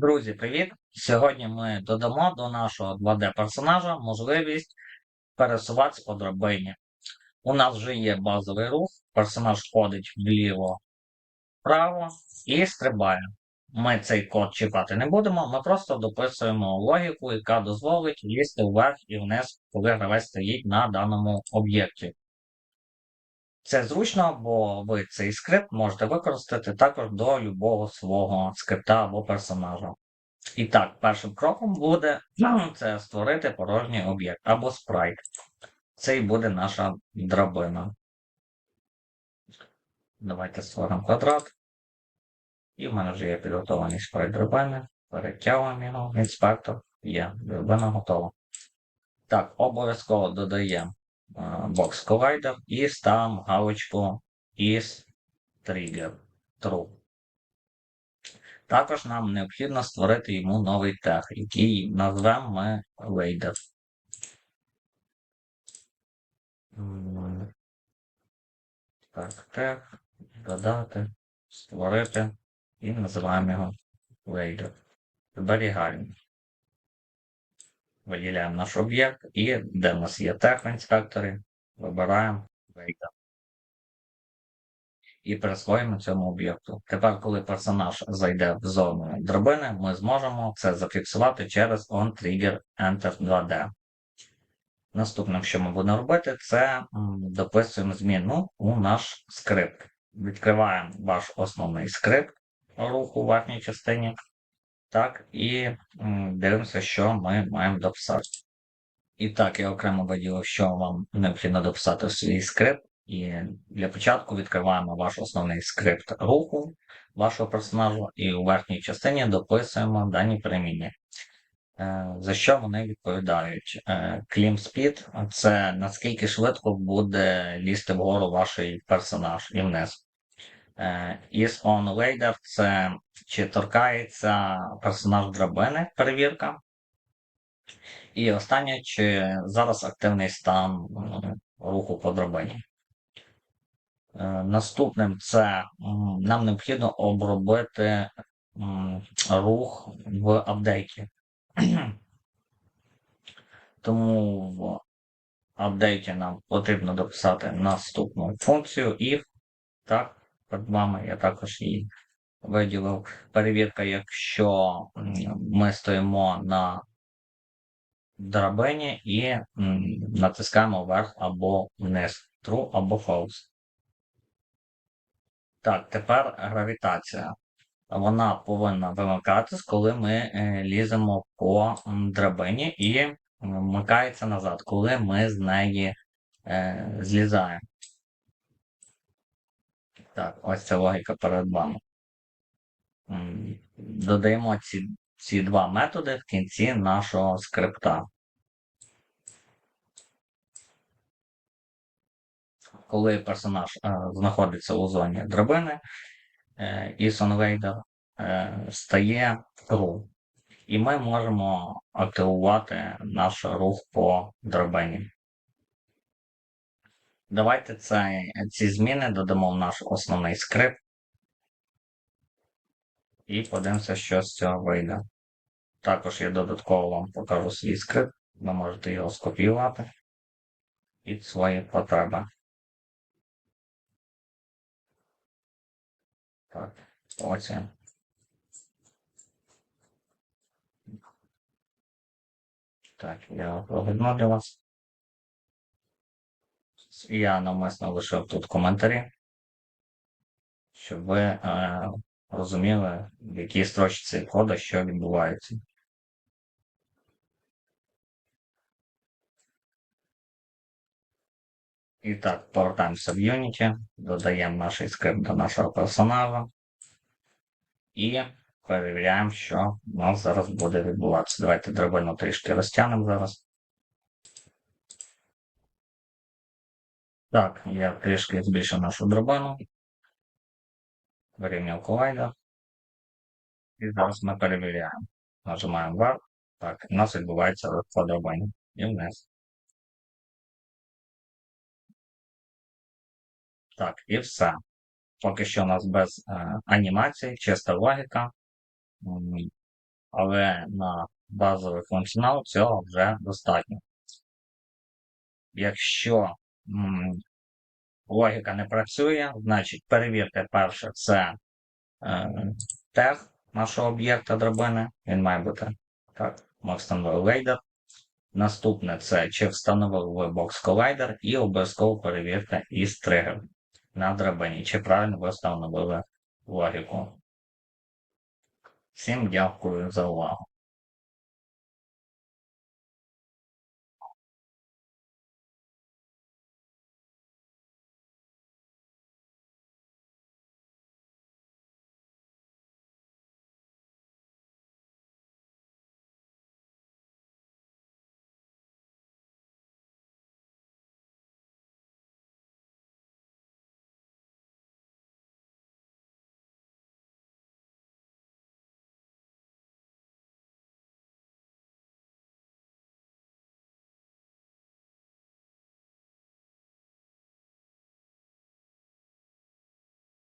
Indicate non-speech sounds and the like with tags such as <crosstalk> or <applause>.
Друзі, привіт! Сьогодні ми додамо до нашого 2D-персонажа можливість пересуватися по драбині. У нас вже є базовий рух, персонаж ходить вліво, вправо і стрибає. Ми цей код чіпати не будемо, ми просто дописуємо логіку, яка дозволить лізти вверх і вниз, коли гравець стоїть на даному об'єкті. Це зручно, бо ви цей скрипт можете використати також до любого свого скрипта або персонажа. І так, першим кроком буде <clears throat> це створити порожній об'єкт або спрайт. Це і буде наша драбина. Давайте створимо квадрат. І в мене вже є підготований спрайт драбини. Перетягуємо його, інспектор. Є, драбина готова. Так, обов'язково додаємо бокс колайдер і ставимо галочку is trigger true. Також нам необхідно створити йому новий тег, який назвемо ми Lader. Так, тег, додати, створити і називаємо його Lader. Зберігаємо. Виділяємо наш об'єкт і де в нас є тег в інспекторі, вибираємо Lader і присвоїмо цьому об'єкту. Тепер, коли персонаж зайде в зону драбини, ми зможемо це зафіксувати через OnTrigger Enter 2D. Наступним, що ми будемо робити, це дописуємо зміну у наш скрипт. Відкриваємо ваш основний скрипт руху у верхній частині. Так, і дивимося, що ми маємо дописати. І так, я окремо виділив, що вам необхідно дописати в свій скрипт. І для початку відкриваємо ваш основний скрипт руху вашого персонажу, і у верхній частині дописуємо дані переміння. Е, за що вони відповідають? Climb е, Speed це наскільки швидко буде лізти вгору ваш персонаж і вниз. Е, is on Lader це чи торкається персонаж драбини, перевірка. І останнє, чи зараз активний стан руху по драбині. Е, наступним це нам необхідно обробити рух в апдейті. <clears throat> Тому в апдейті нам потрібно дописати наступну функцію if. Так, перед вами я також її виділив. Перевірка, якщо ми стоїмо на драбині і натискаємо вверх або вниз, true або false. Так, тепер гравітація. Вона повинна вимикатись, коли ми е, ліземо по драбині і вмикається назад, коли ми з неї е, злізаємо. Так, ось ця логіка перед вами. Додаємо ці, ці два методи в кінці нашого скрипта. коли персонаж е, знаходиться у зоні драбини, е, і Sunvader е, стає true. І ми можемо активувати наш рух по драбині. Давайте це, ці зміни додамо в наш основний скрипт. І подивимося, що з цього вийде. Також я додатково вам покажу свій скрипт. Ви можете його скопіювати під свої потреби. Так, ось. Так, я прогадну для вас. Я навмисно лишив тут коментарі, щоб ви е, розуміли, в якій строчці кода що відбувається. І так, повертаємося в Unity, додаємо наш скрипт до нашого персонажа і перевіряємо, що у нас зараз буде відбуватися. Давайте драбину трішки розтягнемо зараз. Так, я трішки збільшив нашу драбину. Вирівняв колайдер. І зараз ми перевіряємо. Нажимаємо вверх. Так, у нас відбувається по драбині. І вниз. Так, і все. Поки що у нас без е, анімації, чиста логіка. але на базовий функціонал цього вже достатньо. Якщо логіка не працює, значить перевірте перше це е, тег нашого об'єкта драбини. Він має бути так, ми встановили лейдер. Наступне це чи встановили ви бокс колайдер і обов'язково перевірте із тригер на драбині, чи правильно ви встановили логіку. Всім дякую за увагу.